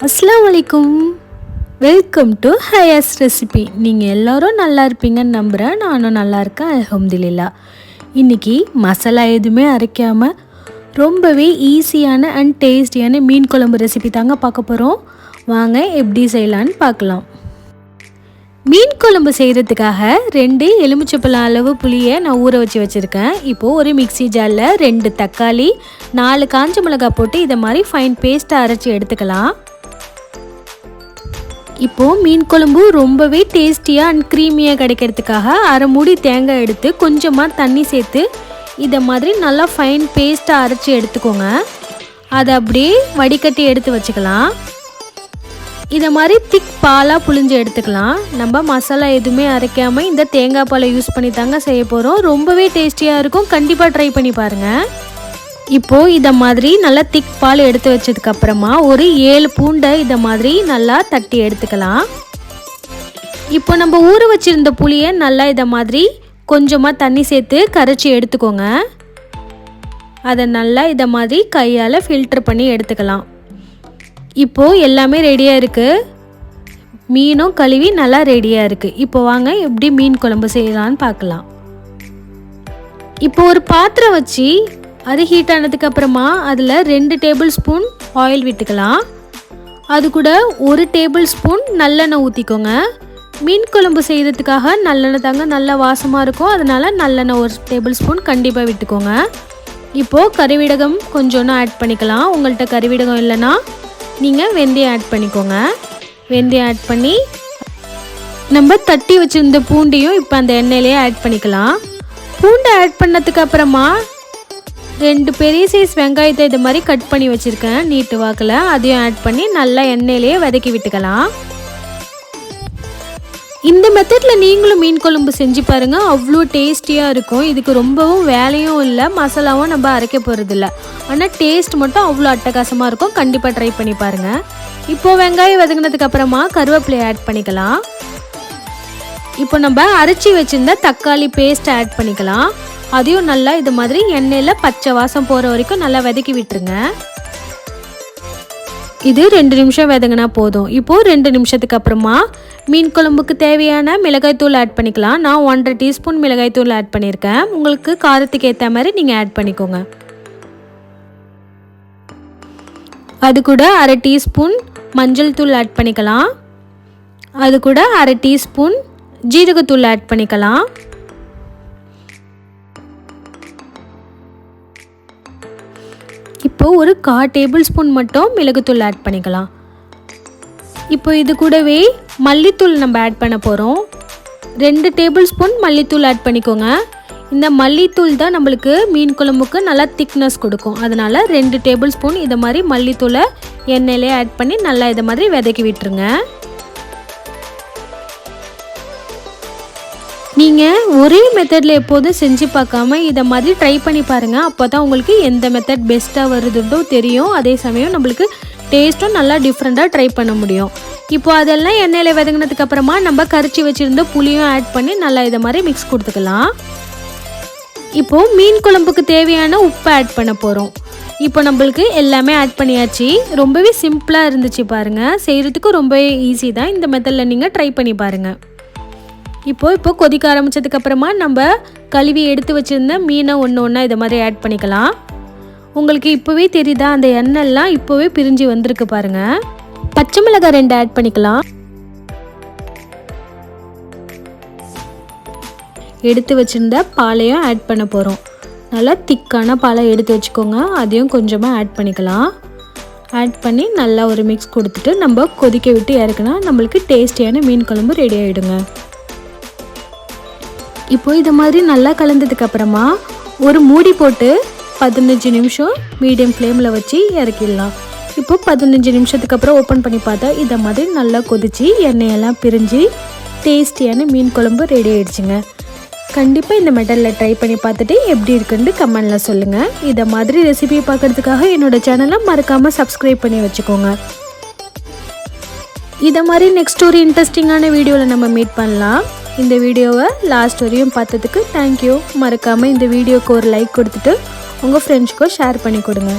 அஸ்லாம் வலைக்கும் welcome to ஹயாஸ் recipe நீங்கள் எல்லோரும் நல்லா இருப்பீங்கன்னு நம்புகிறேன் நானும் நல்லா இருக்கேன். அலமதுல்லா இன்றைக்கி மசாலா எதுவுமே அரைக்காமல் ரொம்பவே ஈஸியான அண்ட் டேஸ்டியான மீன் குழம்பு ரெசிபி தாங்க பார்க்க போகிறோம் வாங்க எப்படி செய்யலான்னு பார்க்கலாம். மீன் குழம்பு செய்கிறதுக்காக ரெண்டு எலுமிச்சப்பழம் அளவு புளியை நான் ஊற வச்சு வச்சுருக்கேன். இப்போது ஒரு மிக்சி ஜாரில் ரெண்டு தக்காளி நாலு காஞ்ச மிளகாய் போட்டு இதை மாதிரி ஃபைன் பேஸ்ட்டாக அரைச்சி எடுத்துக்கலாம். இப்போது மீன் குழம்பு ரொம்பவே டேஸ்டியாக அண்ட் க்ரீமியாக கிடைக்கிறதுக்காக அரை மூடி தேங்காய் எடுத்து கொஞ்சமாக தண்ணி சேர்த்து இதை மாதிரி நல்லா ஃபைன் பேஸ்ட்டாக அரைச்சி எடுத்துக்கோங்க. அதை அப்படியே வடிகட்டி எடுத்து வச்சுக்கலாம். இதை மாதிரி திக் பாலாக புளிஞ்சு எடுத்துக்கலாம். நம்ம மசாலா எதுவுமே அரைக்காமல் இந்த தேங்காய் பாலை யூஸ் பண்ணி தாங்க செய்ய போகிறோம் ரொம்பவே டேஸ்டியாக இருக்கும். கண்டிப்பாக ட்ரை பண்ணி பாருங்கள் இப்போது இதை மாதிரி நல்லா திக் பால் எடுத்து வச்சதுக்கப்புறமா ஒரு ஏழு பூண்டை இதை மாதிரி நல்லா தட்டி எடுத்துக்கலாம். இப்போ நம்ம ஊற வச்சுருந்த புளியை நல்லா இதை மாதிரி கொஞ்சமாக தண்ணி சேர்த்து கரைச்சி எடுத்துக்கோங்க. அதை நல்லா இதை மாதிரி கையால் ஃபில்டர் பண்ணி எடுத்துக்கலாம். இப்போது எல்லாமே ரெடியாக இருக்குது மீனும் கழுவி நல்லா ரெடியாக இருக்குது இப்போ வாங்க எப்படி மீன் குழம்பு செய்யலான்னு பார்க்கலாம். இப்போ ஒரு பாத்திரம் வச்சு அது ஹீட் ஆனதுக்கு அப்புறமா அதில் ரெண்டு டேபிள் ஸ்பூன் ஆயில் விட்டுக்கலாம். அது கூட ஒரு டேபிள் ஸ்பூன் நல்லெண்ணெய் ஊற்றிக்கோங்க மீன் குழம்பு செய்கிறதுக்காக நல்லெண்ணெய் தாங்க நல்லா வாசமாக இருக்கும். அதனால் நல்லெண்ணெய் ஒரு டேபிள் ஸ்பூன் கண்டிப்பாக விட்டுக்கோங்க. இப்போது கறிவிடகம் கொஞ்சோன்னு ஆட் பண்ணிக்கலாம். உங்கள்கிட்ட கறிவிடகம் இல்லைன்னா நீங்கள் வெந்தயம் ஆட் பண்ணிக்கோங்க. வெந்தயம் ஆட் பண்ணி நம்ம தட்டி வச்சுருந்த பூண்டையும் இப்போ அந்த எண்ணெயிலே ஆட் பண்ணிக்கலாம். பூண்டை ஆட் பண்ணதுக்கு அப்புறமா ரெண்டு பெரிய சைஸ் வெங்காயத்தை இது மாதிரி கட் பண்ணி வச்சுருக்கேன். நீட்டு வாக்கில். அதையும் ஆட் பண்ணி நல்லா எண்ணெயிலேயே வதக்கி விட்டுக்கலாம். இந்த மெத்தடில் நீங்களும் மீன் குழம்பு செஞ்சு பாருங்கள் அவ்வளோ டேஸ்டியாக இருக்கும். இதுக்கு ரொம்பவும் வேலையும் இல்லை. மசாலாவும் நம்ம அரைக்க போகிறதில்ல ஆனால் டேஸ்ட் மட்டும் அவ்வளோ அட்டகாசமாக இருக்கும். கண்டிப்பாக ட்ரை பண்ணி பாருங்கள் இப்போது வெங்காயம் வதங்கினதுக்கு அப்புறமா கருவேப்பிலை ஆட் பண்ணிக்கலாம். இப்போ நம்ம அரைச்சி வச்சுருந்த தக்காளி பேஸ்ட் ஆட் பண்ணிக்கலாம். அதையும் நல்லா இது மாதிரி எண்ணெயில் பச்சை வாசம் போகிற வரைக்கும் நல்லா வதக்கி விட்டுருங்க. இது ரெண்டு நிமிஷம் வதங்கினா போதும். இப்போது ரெண்டு நிமிஷத்துக்கு அப்புறமா மீன் குழம்புக்கு தேவையான மிளகாய்த்தூள் ஆட் பண்ணிக்கலாம். நான் ஒன்றரை டீஸ்பூன் மிளகாய்த்தூள் ஆட் பண்ணியிருக்கேன். உங்களுக்கு காரத்துக்கு ஏற்ற மாதிரி நீங்கள் ஆட் பண்ணிக்கோங்க. அது கூட அரை டீஸ்பூன் மஞ்சள் தூள் ஆட் பண்ணிக்கலாம். அது கூட அரை டீஸ்பூன் ஜீரகத்தூள் ஆட் பண்ணிக்கலாம். இப்போது ஒரு கா டேபிள் ஸ்பூன் மட்டும் மிளகுத்தூள் ஆட் பண்ணிக்கலாம். இப்போ இது கூடவே மல்லித்தூள் நம்ம ஆட் பண்ண போகிறோம் ரெண்டு டேபிள் ஸ்பூன் மல்லித்தூள் ஆட் பண்ணிக்கோங்க. இந்த மல்லித்தூள் தான் நம்மளுக்கு மீன் குழம்புக்கு நல்லா திக்னஸ் கொடுக்கும். அதனால் ரெண்டு டேபிள் ஸ்பூன் இதை மாதிரி மல்லித்தூளை எண்ணெயிலே ஆட் பண்ணி நல்லா இதை மாதிரி விதக்கி விட்டுருங்க. நீங்கள் ஒரே மெத்தடில் எப்போதும் செஞ்சு பார்க்காம இதை மாதிரி ட்ரை பண்ணி பாருங்கள் அப்போ தான் உங்களுக்கு எந்த மெத்தட் பெஸ்ட்டாக வருதுன்றோ தெரியும். அதே சமயம் நம்மளுக்கு டேஸ்ட்டும் நல்லா டிஃப்ரெண்ட்டாக ட்ரை பண்ண முடியும். இப்போ அதெல்லாம் எண்ணெயில் விதங்கினதுக்கு அப்புறமா நம்ம கரிச்சி வச்சுருந்த புளியும் ஆட் பண்ணி நல்லா இதை மாதிரி மிக்ஸ் கொடுத்துக்கலாம். இப்போது மீன் குழம்புக்கு தேவையான உப்பு ஆட் பண்ண போகிறோம் இப்போ நம்மளுக்கு எல்லாமே ஆட் பண்ணியாச்சு. ரொம்பவே சிம்பிளாக இருந்துச்சு பாருங்கள் செய்கிறதுக்கு ரொம்பவே ஈஸி தான். இந்த மெத்தடில் நீங்கள் ட்ரை பண்ணி பாருங்கள் இப்போ இப்போ கொதிக்க ஆரம்பித்ததுக்கப்புறமா நம்ம கழுவி எடுத்து வச்சுருந்த மீனை ஒன்று ஒன்றா இதை மாதிரி ஆட் பண்ணிக்கலாம். உங்களுக்கு இப்போவே தெரியுதா அந்த எண்ணெய்லாம் இப்போவே பிரிஞ்சு வந்திருக்கு பாருங்கள் பச்சை மிளகாய் ரெண்டு ஆட் பண்ணிக்கலாம். எடுத்து வச்சுருந்த பாலையும் ஆட் பண்ண போகிறோம் நல்லா திக்கான பாலை எடுத்து வச்சுக்கோங்க அதையும் கொஞ்சமாக ஆட் பண்ணிக்கலாம். ஆட் பண்ணி நல்லா ஒரு மிக்ஸ் கொடுத்துட்டு நம்ம கொதிக்க விட்டு இறக்குனா நம்மளுக்கு டேஸ்டியான மீன் குழம்பு ரெடி ஆகிடுங்க இப்போ இது மாதிரி நல்லா கலந்ததுக்கு அப்புறமா ஒரு மூடி போட்டு பதினஞ்சு நிமிஷம் மீடியம் ஃப்ளேமில் வச்சு இறக்கிடலாம். இப்போ பதினஞ்சு நிமிஷத்துக்கு அப்புறம் ஓப்பன் பண்ணி பார்த்தா இதை மாதிரி நல்லா கொதித்து எண்ணெயெல்லாம் பிரிஞ்சு டேஸ்டியான மீன் குழம்பு ரெடி ஆயிடுச்சுங்க. கண்டிப்பாக இந்த மெட்டலில் ட்ரை பண்ணி பார்த்துட்டு எப்படி இருக்குன்னு கமெண்டில் சொல்லுங்கள் இதை மாதிரி ரெசிபி பார்க்குறதுக்காக என்னோடய சேனலை மறக்காமல் சப்ஸ்கிரைப் பண்ணி வச்சுக்கோங்க. இதை மாதிரி நெக்ஸ்ட் ஒரு இன்ட்ரெஸ்டிங்கான வீடியோவில் நம்ம மீட் பண்ணலாம். இந்த வீடியோவை லாஸ்ட் வரையும் பார்த்ததுக்கு தேங்க்யூ மறக்காமல் இந்த வீடியோக்கு ஒரு லைக் கொடுத்துட்டு உங்கள் ஃப்ரெண்ட்ஸ்க்கும் ஷேர் பண்ணி கொடுங்க.